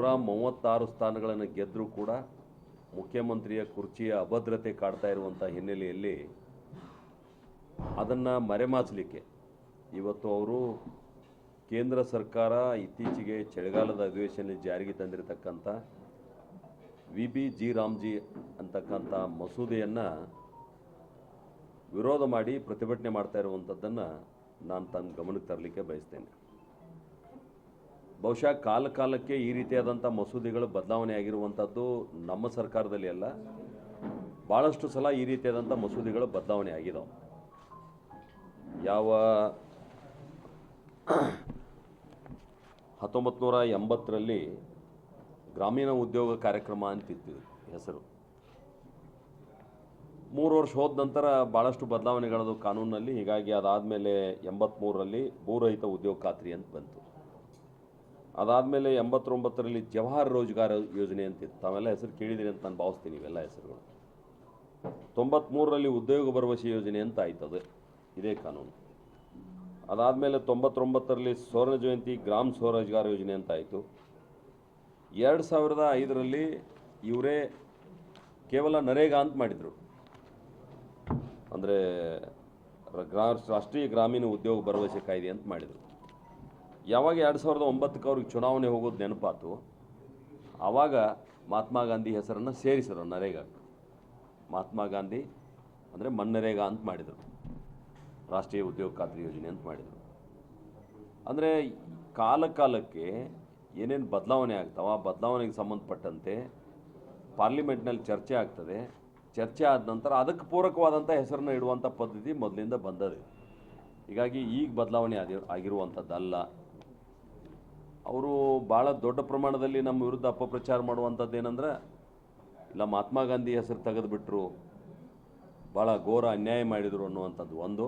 ನೂರ ಮೂವತ್ತಾರು ಸ್ಥಾನಗಳನ್ನು ಗೆದ್ದರೂ ಕೂಡ ಮುಖ್ಯಮಂತ್ರಿಯ ಕುರ್ಚಿಯ ಅಭದ್ರತೆ ಕಾಡ್ತಾ ಇರುವಂಥ ಹಿನ್ನೆಲೆಯಲ್ಲಿ ಅದನ್ನು ಮರೆಮಾಚಲಿಕ್ಕೆ ಇವತ್ತು ಅವರು ಕೇಂದ್ರ ಸರ್ಕಾರ ಇತ್ತೀಚೆಗೆ ಚಳಿಗಾಲದ ಅಧಿವೇಶನ ಜಾರಿಗೆ ತಂದಿರತಕ್ಕಂಥ V B G RAM G ಅಂತಕ್ಕಂಥ ಮಸೂದೆಯನ್ನು ವಿರೋಧ ಮಾಡಿ ಪ್ರತಿಭಟನೆ ಮಾಡ್ತಾ ಇರುವಂಥದ್ದನ್ನು ನಾನು ತನ್ನ ಗಮನಕ್ಕೆ ತರಲಿಕ್ಕೆ ಬಯಸ್ತೇನೆ. ಬಹುಶಃ ಕಾಲ ಕಾಲಕ್ಕೆ ಈ ರೀತಿಯಾದಂಥ ಮಸೂದೆಗಳು ಬದಲಾವಣೆ ಆಗಿರುವಂಥದ್ದು ನಮ್ಮ ಸರ್ಕಾರದಲ್ಲಿ ಅಲ್ಲ. ಭಾಳಷ್ಟು ಸಲ ಈ ರೀತಿಯಾದಂಥ ಮಸೂದೆಗಳು ಬದಲಾವಣೆ ಆಗಿದಾವೆ. ಯಾವ ಹತ್ತೊಂಬತ್ತು ನೂರ ಎಂಬತ್ತರಲ್ಲಿ ಗ್ರಾಮೀಣ ಉದ್ಯೋಗ ಕಾರ್ಯಕ್ರಮ ಅಂತಿತ್ತು ಹೆಸರು. ಮೂರು ವರ್ಷ ಹೋದ ನಂತರ ಭಾಳಷ್ಟು ಬದಲಾವಣೆಗಳದು ಕಾನೂನಿನಲ್ಲಿ, ಹೀಗಾಗಿ ಅದಾದಮೇಲೆ ಎಂಬತ್ತ್ಮೂರರಲ್ಲಿ ಭೂರಹಿತ ಉದ್ಯೋಗ ಖಾತ್ರಿ ಅಂತ ಬಂತು. ಅದಾದಮೇಲೆ ಎಂಬತ್ತೊಂಬತ್ತರಲ್ಲಿ ಜವಾಹರ್ ರೋಜ್ಗಾರ್ ಯೋಜನೆ ಅಂತಿತ್ತು ತಾವೆಲ್ಲ ಹೆಸರು ಕೇಳಿದಿರಿ ಅಂತ ನಾನು ಭಾವಿಸ್ತೀನಿ, ಇವೆಲ್ಲ ಹೆಸರುಗಳು. ತೊಂಬತ್ತ್ಮೂರರಲ್ಲಿ ಉದ್ಯೋಗ ಭರವಸೆ ಯೋಜನೆ ಅಂತ ಆಯ್ತು ಅದು, ಇದೇ ಕಾನೂನು. ಅದಾದಮೇಲೆ ತೊಂಬತ್ತೊಂಬತ್ತರಲ್ಲಿ ಸ್ವರ್ಣ ಜಯಂತಿ ಗ್ರಾಮ ಸ್ವರೋಜ್ಗಾರ್ ಯೋಜನೆ ಅಂತ ಆಯಿತು. ಎರಡು ಸಾವಿರದ ಐದರಲ್ಲಿ ಇವರೇ ಕೇವಲ ನರೇಗಾ ಅಂತ ಮಾಡಿದರು. ಅಂದರೆ ಗ್ರಾ ರಾಷ್ಟ್ರೀಯ ಗ್ರಾಮೀಣ ಉದ್ಯೋಗ ಭರವಸೆ ಕಾಯ್ದೆ ಅಂತ ಮಾಡಿದರು. ಯಾವಾಗ ಎರಡು ಸಾವಿರದ ಒಂಬತ್ತಕ್ಕೆ ಅವ್ರಿಗೆ ಚುನಾವಣೆ ಹೋಗೋದು ನೆನಪಾತು? ಆವಾಗ ಮಹಾತ್ಮ ಗಾಂಧಿ ಹೆಸರನ್ನು ಸೇರಿಸಿದ್ರು ನರೇಗಾ. ಮಹಾತ್ಮ ಗಾಂಧಿ ಅಂದರೆ ಮನ್ನರೇಗಾ ಅಂತ ಮಾಡಿದರು. ರಾಷ್ಟ್ರೀಯ ಉದ್ಯೋಗ ಖಾತ್ರಿ ಯೋಜನೆ ಅಂತ ಮಾಡಿದರು. ಅಂದರೆ ಕಾಲ ಕಾಲಕ್ಕೆ ಏನೇನು ಬದಲಾವಣೆ ಆಗ್ತಾವ ಆ ಬದಲಾವಣೆಗೆ ಸಂಬಂಧಪಟ್ಟಂತೆ ಪಾರ್ಲಿಮೆಂಟ್ನಲ್ಲಿ ಚರ್ಚೆ ಆಗ್ತದೆ. ಚರ್ಚೆ ಆದ ನಂತರ ಅದಕ್ಕೆ ಪೂರಕವಾದಂಥ ಹೆಸರನ್ನು ಇಡುವಂಥ ಪದ್ಧತಿ ಮೊದಲಿಂದ ಬಂದದೆ. ಹೀಗಾಗಿ ಈಗ ಬದಲಾವಣೆ ಆಗಿ ಆಗಿರುವಂಥದ್ದಲ್ಲ ಅವರು ಭಾಳ ದೊಡ್ಡ ಪ್ರಮಾಣದಲ್ಲಿ ನಮ್ಮ ವಿರುದ್ಧ ಅಪಪ್ರಚಾರ ಮಾಡುವಂಥದ್ದು ಏನಂದ್ರೆ, ಇಲ್ಲ, ಮಹಾತ್ಮ ಗಾಂಧಿ ಹೆಸರು ತೆಗೆದುಬಿಟ್ರು ಭಾಳ ಘೋರ ಅನ್ಯಾಯ ಮಾಡಿದರು ಅನ್ನುವಂಥದ್ದು ಒಂದು.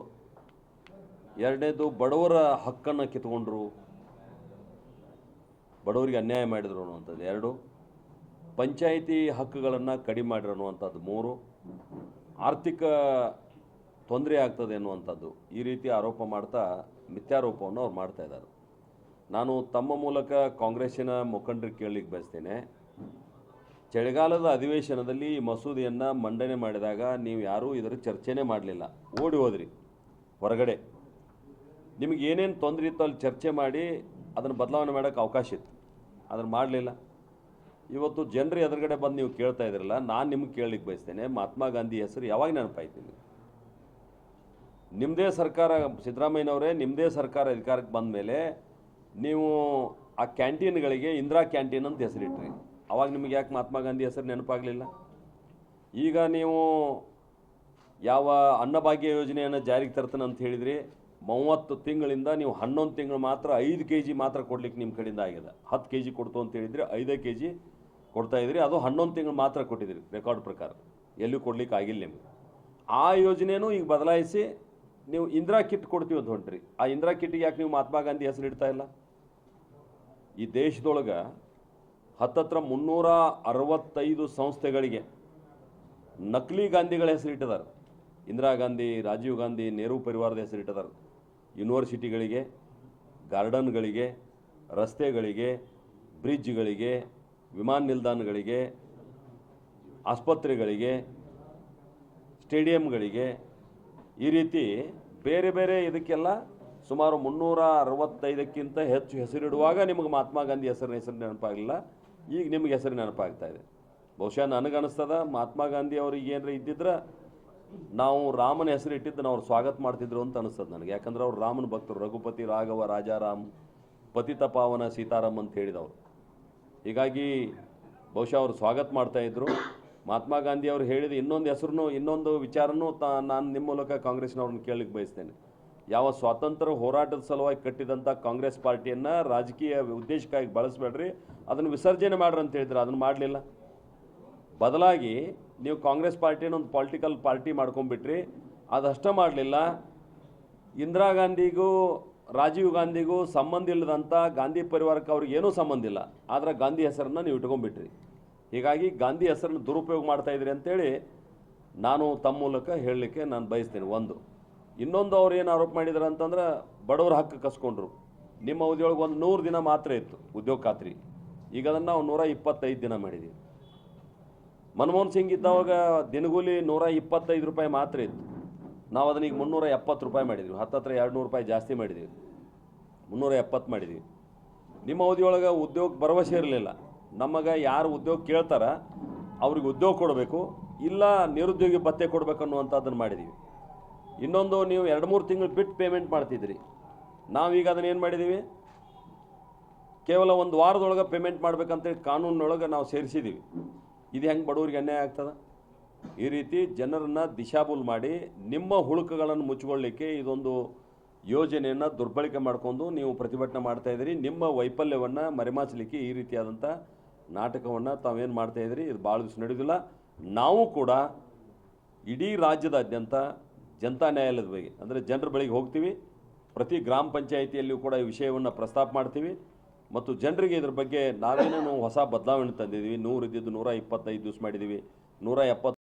ಎರಡನೇದು, ಬಡವರ ಹಕ್ಕನ್ನು ಕಿತ್ಕೊಂಡ್ರು, ಬಡವರಿಗೆ ಅನ್ಯಾಯ ಮಾಡಿದರು ಅನ್ನುವಂಥದ್ದು ಎರಡು. ಪಂಚಾಯಿತಿ ಹಕ್ಕುಗಳನ್ನು ಕಡಿಮೆ ಮಾಡಿರು ಅನ್ನುವಂಥದ್ದು ಮೂರು. ಆರ್ಥಿಕ ತೊಂದರೆ ಆಗ್ತದೆ ಅನ್ನುವಂಥದ್ದು ಈ ರೀತಿ ಆರೋಪ ಮಾಡ್ತಾ ಮಿಥ್ಯಾರೋಪವನ್ನು ಅವ್ರು ಮಾಡ್ತಾ ಇದ್ದಾರೆ. ನಾನು ತಮ್ಮ ಮೂಲಕ ಕಾಂಗ್ರೆಸ್ಸಿನ ಮುಖಂಡರಿಗೆ ಕೇಳಲಿಕ್ಕೆ ಬಯಸ್ತೇನೆ. ಚಳಿಗಾಲದ ಅಧಿವೇಶನದಲ್ಲಿ ಈ ಮಸೂದೆಯನ್ನು ಮಂಡನೆ ಮಾಡಿದಾಗ ನೀವು ಯಾರೂ ಇದರ ಚರ್ಚೆನೇ ಮಾಡಲಿಲ್ಲ. ಓಡಿ ಹೋದ್ರಿ, ಹೊರಗಡೆ. ನಿಮಗೆ ಏನೇನು ತೊಂದರೆ ಇತ್ತು ಅಲ್ಲಿ ಚರ್ಚೆ ಮಾಡಿ ಅದನ್ನು ಬದಲಾವಣೆ ಮಾಡೋಕ್ಕೆ ಅವಕಾಶ ಇತ್ತು. ಅದನ್ನು ಮಾಡಲಿಲ್ಲ. ಇವತ್ತು ಜನರು ಎದುರುಗಡೆ ಬಂದು ನೀವು ಕೇಳ್ತಾ ಇದ್ರಲ್ಲ, ನಾನು ನಿಮ್ಗೆ ಕೇಳಲಿಕ್ಕೆ ಬಯಸ್ತೇನೆ. ಮಹಾತ್ಮ ಗಾಂಧಿ ಹೆಸರು ಯಾವಾಗ ನೆನಪಾಯ್ತೀನಿ ನಿಮ್ಮದೇ ಸರ್ಕಾರ, ಸಿದ್ದರಾಮಯ್ಯನವರೇ ನಿಮ್ಮದೇ ಸರ್ಕಾರ ಅಧಿಕಾರಕ್ಕೆ ಬಂದ ಮೇಲೆ ನೀವು ಆ ಕ್ಯಾಂಟೀನ್ಗಳಿಗೆ ಇಂದಿರಾ ಕ್ಯಾಂಟೀನ್ ಅಂತ ಹೆಸರಿಟ್ರಿ. ಅವಾಗ ನಿಮಗೆ ಯಾಕೆ ಮಹಾತ್ಮ ಗಾಂಧಿ ಹೆಸರು ನೆನಪಾಗಲಿಲ್ಲ? ಈಗ ನೀವು ಯಾವ ಅನ್ನಭಾಗ್ಯ ಯೋಜನೆಯನ್ನು ಜಾರಿಗೆ ತರ್ತಾನೆ ಅಂತ ಹೇಳಿದ್ರಿ, ಮೂವತ್ತು ತಿಂಗಳಿಂದ ನೀವು ಹನ್ನೊಂದು ತಿಂಗಳು ಮಾತ್ರ ಐದು ಕೆ ಜಿ ಮಾತ್ರ ಕೊಡ್ಲಿಕ್ಕೆ ನಿಮ್ಮ ಕಡೆಯಿಂದ ಆಗಿದೆ. ಹತ್ತು ಕೆ ಜಿ ಕೊಡ್ತು ಅಂತ ಹೇಳಿದ್ರಿ, ಐದೇ ಕೆ ಜಿ ಕೊಡ್ತಾ ಇದ್ರಿ, ಅದು ಹನ್ನೊಂದು ತಿಂಗಳು ಮಾತ್ರ ಕೊಟ್ಟಿದ್ದೀರಿ ರೆಕಾರ್ಡ್ ಪ್ರಕಾರ. ಎಲ್ಲೂ ಕೊಡ್ಲಿಕ್ಕೆ ಆಗಿಲ್ಲ ನಿಮಗೆ. ಆ ಯೋಜನೆಯೂ ಈಗ ಬದಲಾಯಿಸಿ ನೀವು ಇಂದಿರಾ ಕಿಟ್ ಕೊಡ್ತೀವಿ ಅಂತ ಹೊಂಟ್ರಿ. ಆ ಇಂದಿರಾ ಕಿಟ್ಗೆ ಯಾಕೆ ನೀವು ಮಹಾತ್ಮ ಗಾಂಧಿ ಹೆಸರು ಇಡ್ತಾ ಇಲ್ಲ? ಈ ದೇಶದೊಳಗೆ ಹತ್ತತ್ರ ಮುನ್ನೂರ ಅರವತ್ತೈದು ಸಂಸ್ಥೆಗಳಿಗೆ ನಕಲಿ ಗಾಂಧಿಗಳ ಹೆಸರಿಟ್ಟಿದ್ದಾರೆ ಇಂದಿರಾ ಗಾಂಧಿ, ರಾಜೀವ್ ಗಾಂಧಿ, ನೆಹರು ಪರಿವಾರದ ಹೆಸರಿಟ್ಟಿದ್ದಾರೆ ಯೂನಿವರ್ಸಿಟಿಗಳಿಗೆ, ಗಾರ್ಡನ್ಗಳಿಗೆ, ರಸ್ತೆಗಳಿಗೆ ಬ್ರಿಡ್ಜ್ಗಳಿಗೆ ವಿಮಾನ ನಿಲ್ದಾಣಗಳಿಗೆ, ಆಸ್ಪತ್ರೆಗಳಿಗೆ, ಸ್ಟೇಡಿಯಂಗಳಿಗೆ ಈ ರೀತಿ ಬೇರೆ ಬೇರೆ ಇದಕ್ಕೆಲ್ಲ ಸುಮಾರು ಮುನ್ನೂರ ಅರವತ್ತೈದಕ್ಕಿಂತ ಹೆಚ್ಚು ಹೆಸರಿಡುವಾಗ ನಿಮಗೆ ಮಹಾತ್ಮ ಗಾಂಧಿ ಹೆಸರಿನ ಹೆಸರು ನೆನಪಾಗಲಿಲ್ಲ. ಈಗ ನಿಮಗೆ ಹೆಸರು ನೆನಪಾಗ್ತಾ ಇದೆ. ಬಹುಶಃ ನನಗನ್ನಿಸ್ತದ ಮಹಾತ್ಮ ಗಾಂಧಿ ಅವ್ರಿಗೆ ಏನರ ಇದ್ದಿದ್ರೆ ನಾವು ರಾಮನ ಹೆಸರು ಇಟ್ಟಿದ್ದು ಅವ್ರು ಸ್ವಾಗತ ಮಾಡ್ತಿದ್ರು ಅಂತ ಅನಿಸ್ತದೆ ನನಗೆ. ಯಾಕಂದ್ರೆ ಅವ್ರು ರಾಮನ ಭಕ್ತರು. ರಘುಪತಿ ರಾಘವ, ರಾಜಾರಾಮ್, ಪತಿತ ಪಾವನ, ಸೀತಾರಾಮ್ ಅಂತ ಹೇಳಿದವರು. ಹೀಗಾಗಿ ಬಹುಶಃ ಅವರು ಸ್ವಾಗತ ಮಾಡ್ತಾ ಇದ್ರು. ಮಹಾತ್ಮ ಗಾಂಧಿ ಅವರು ಹೇಳಿದ ಇನ್ನೊಂದು ಹೆಸರು ಇನ್ನೊಂದು ವಿಚಾರನೂ ತಾ, ನಾನು ನಿಮ್ಮ ಮೂಲಕ ಕಾಂಗ್ರೆಸ್ನವ್ರನ್ನ ಕೇಳಲಿಕ್ಕೆ ಬಯಸ್ತೇನೆ. ಯಾವ ಸ್ವಾತಂತ್ರ್ಯ ಹೋರಾಟದ ಸಲುವಾಗಿ ಕಟ್ಟಿದಂಥ ಕಾಂಗ್ರೆಸ್ ಪಾರ್ಟಿಯನ್ನು ರಾಜಕೀಯ ಉದ್ದೇಶಕ್ಕಾಗಿ ಬಳಸಬೇಡ್ರಿ. ಅದನ್ನು ವಿಸರ್ಜನೆ ಮಾಡ್ರಿ ಅಂತ ಹೇಳಿದ್ರು, ಅದನ್ನು ಮಾಡಲಿಲ್ಲ. ಬದಲಾಗಿ ನೀವು ಕಾಂಗ್ರೆಸ್ ಪಾರ್ಟಿಯನ್ನು ಒಂದು ಪೊಲಿಟಿಕಲ್ ಪಾರ್ಟಿ ಮಾಡ್ಕೊಂಡ್ಬಿಟ್ರಿ. ಅದಷ್ಟೇ ಮಾಡಲಿಲ್ಲ. ಇಂದಿರಾ ಗಾಂಧಿಗೂ, ರಾಜೀವ್ ಗಾಂಧಿಗೂ ಸಂಬಂಧ ಇಲ್ಲದಂಥ ಗಾಂಧಿ ಪರಿವಾರಕ್ಕೆ ಅವ್ರಿಗೆ ಏನೂ ಸಂಬಂಧ ಇಲ್ಲ. ಆದರೆ ಗಾಂಧಿ ಹೆಸರನ್ನು ನೀವು ಇಟ್ಕೊಂಡ್ಬಿಟ್ರಿ. ಹೀಗಾಗಿ ಗಾಂಧಿ ಹೆಸರನ್ನು ದುರುಪಯೋಗ ಮಾಡ್ತಾ ಇದ್ರಿ ಅಂತೇಳಿ ನಾನು ತಮ್ಮ ಮೂಲಕ ಹೇಳಲಿಕ್ಕೆ ನಾನು ಬಯಸ್ತೇನೆ. ಒಂದು ಇನ್ನೊಂದು ಅವ್ರು ಏನು ಆರೋಪ ಮಾಡಿದಾರೆ ಅಂತಂದ್ರೆ ಬಡವ್ರ ಹಕ್ಕು ಕಸ್ಕೊಂಡ್ರು. ನಿಮ್ಮ ಅವಧಿಯೊಳಗೆ ಒಂದು ನೂರು ದಿನ ಮಾತ್ರ ಇತ್ತು ಉದ್ಯೋಗ ಖಾತ್ರಿ. ಈಗ ಅದನ್ನು ನಾವು ನೂರ ಇಪ್ಪತ್ತೈದು ದಿನ ಮಾಡಿದ್ದೀವಿ ಮನಮೋಹನ್ ಸಿಂಗ್ ಇದ್ದಾವಾಗ ದಿನಗೂಲಿ ನೂರ ಇಪ್ಪತ್ತೈದು ರೂಪಾಯಿ ಮಾತ್ರ ಇತ್ತು. ನಾವು ಅದನ್ನ ಈಗ ಮುನ್ನೂರ ಎಪ್ಪತ್ತು ರೂಪಾಯಿ ಮಾಡಿದ್ವಿ. ಹತ್ತತ್ರ ಎರಡು ನೂರು ರೂಪಾಯಿ ಜಾಸ್ತಿ ಮಾಡಿದ್ವಿ. ಮುನ್ನೂರ ಎಪ್ಪತ್ತು ಮಾಡಿದ್ವಿ. ನಿಮ್ಮ ಅವಧಿಯೊಳಗೆ ಉದ್ಯೋಗ ಭರವಸೆ ಇರಲಿಲ್ಲ. ನಮಗೆ ಯಾರು ಉದ್ಯೋಗ ಕೇಳ್ತಾರ, ಅವ್ರಿಗೆ ಉದ್ಯೋಗ ಕೊಡಬೇಕು, ಇಲ್ಲ ನಿರುದ್ಯೋಗಿ ಭತ್ಯೆ ಕೊಡಬೇಕು ಅನ್ನುವಂಥದ್ದನ್ನು ಮಾಡಿದ್ದೀವಿ ಇನ್ನೊಂದು ನೀವು ಎರಡು ಮೂರು ತಿಂಗಳು ಬಿಟ್ಟು ಪೇಮೆಂಟ್ ಮಾಡ್ತಿದ್ರಿ. ನಾವೀಗ ಅದನ್ನ ಏನು ಮಾಡಿದ್ದೀವಿ ಕೇವಲ ಒಂದು ವಾರದೊಳಗೆ ಪೇಮೆಂಟ್ ಮಾಡ್ಬೇಕಂತೇಳಿ ಕಾನೂನಿನೊಳಗೆ ನಾವು ಸೇರಿಸಿದ್ದೀವಿ ಇದು ಹೆಂಗೆ ಬಡವರಿಗೆ ಅನ್ಯಾಯ ಆಗ್ತದೆ? ಈ ರೀತಿ ಜನರನ್ನು ದಿಶಾಬುಲ್ ಮಾಡಿ ನಿಮ್ಮ ಹುಳುಕುಗಳನ್ನು ಮುಚ್ಚಿಕೊಳ್ಳಿಕ್ಕೆ ಇದೊಂದು ಯೋಜನೆಯನ್ನು ದುರ್ಬಳಕೆ ಮಾಡಿಕೊಂಡು ನೀವು ಪ್ರತಿಭಟನೆ ಮಾಡ್ತಾ ಇದ್ದೀರಿ. ನಿಮ್ಮ ವೈಫಲ್ಯವನ್ನು ಮರೆಮಾಚಲಿಕ್ಕೆ ಈ ರೀತಿಯಾದಂಥ ನಾಟಕವನ್ನು ತಾವೇನು ಮಾಡ್ತಾ ಇದ್ದೀರಿ? ಇದು ಭಾಳ ದಿವಸ ನಡೆಯೋದಿಲ್ಲ ನಾವು ಕೂಡ ಇಡೀ ರಾಜ್ಯದಾದ್ಯಂತ ಜನತಾ ನ್ಯಾಯಾಲಯದ ಬಗ್ಗೆ ಅಂದರೆ ಜನರ ಬಳಿಗೆ ಹೋಗ್ತೀವಿ, ಪ್ರತಿ ಗ್ರಾಮ ಪಂಚಾಯಿತಿಯಲ್ಲಿಯೂ ಕೂಡ ಈ ವಿಷಯವನ್ನು ಪ್ರಸ್ತಾಪ ಮಾಡ್ತೀವಿ. ಮತ್ತು ಜನರಿಗೆ ಇದ್ರ ಬಗ್ಗೆ ನಾವೇನೇನು ಹೊಸ ಬದಲಾವಣೆ ತಂದಿದ್ದೀವಿ. ನೂರು ಇದ್ದಿದ್ದು ನೂರ ಇಪ್ಪತ್ತೈದು ದಿವಸ ಮಾಡಿದ್ದೀವಿ. ನೂರ ಎಪ್ಪತ್ತು